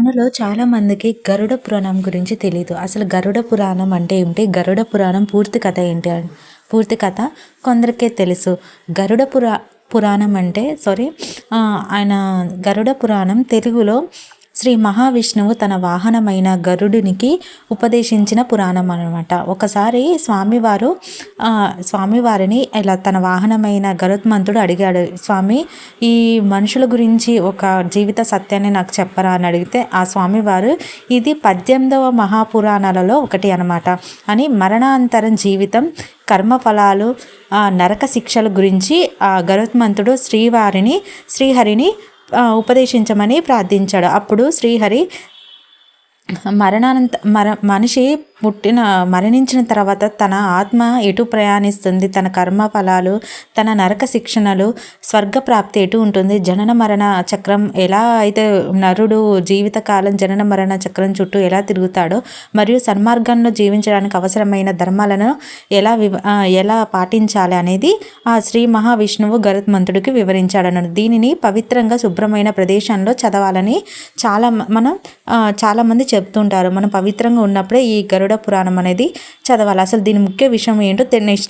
మనలో చాలామందికి గరుడ పురాణం గురించి తెలియదు అసలు గరుడ పురాణం అంటే ఏమిటి? గరుడ పురాణం పూర్తి కథ ఏంటి అని? పూర్తి కథ కొందరికే తెలుసు. గరుడ పురా పురాణం అంటే సారీ ఆయన గరుడ పురాణం తెలుగులో శ్రీ మహావిష్ణువు తన వాహనమైన గరుడునికి ఉపదేశించిన పురాణం అనమాట ఒకసారి స్వామివారు స్వామివారిని ఇలా తన వాహనమైన గరుత్మంతుడు అడిగాడు స్వామి ఈ మనుషుల గురించి ఒక జీవిత సత్యాన్ని నాకు చెప్పరా? అని అడిగితే ఆ స్వామివారు ఇది పద్దెనిమిదవ మహాపురాణాలలో ఒకటి అనమాట అని మరణాంతరం జీవితం కర్మఫలాలు నరక శిక్షల గురించి ఆ గరుత్మంతుడు శ్రీవారిని శ్రీహరిని ఉపదేశించమని ప్రార్థించాడు. అప్పుడు శ్రీహరి మరణానంత మర మనిషి పుట్టిన మరణించిన తర్వాత తన ఆత్మ ఎటు ప్రయాణిస్తుంది తన కర్మ ఫలాలు తన నరక శిక్షణలు స్వర్గప్రాప్తి ఎటు ఉంటుంది జనన మరణ చక్రం ఎలా అయితే నరుడు జీవితకాలం జనన మరణ చక్రం చుట్టూ ఎలా తిరుగుతాడో మరియు సన్మార్గంలో జీవించడానికి అవసరమైన ధర్మాలను ఎలా వివ ఎలా పాటించాలి అనేది ఆ శ్రీ మహావిష్ణువు గరుత్మంతుడికి వివరించాడన్నాడు. దీనిని పవిత్రంగా శుభ్రమైన ప్రదేశంలో చదవాలని చాలా మనం చాలామంది చెప్తుంటారు. మనం పవిత్రంగా ఉన్నప్పుడే ఈ గరుడ పురాణం అనేది చదవాలి. అసలు దీని ముఖ్య విషయం ఏంటో నెక్స్ట్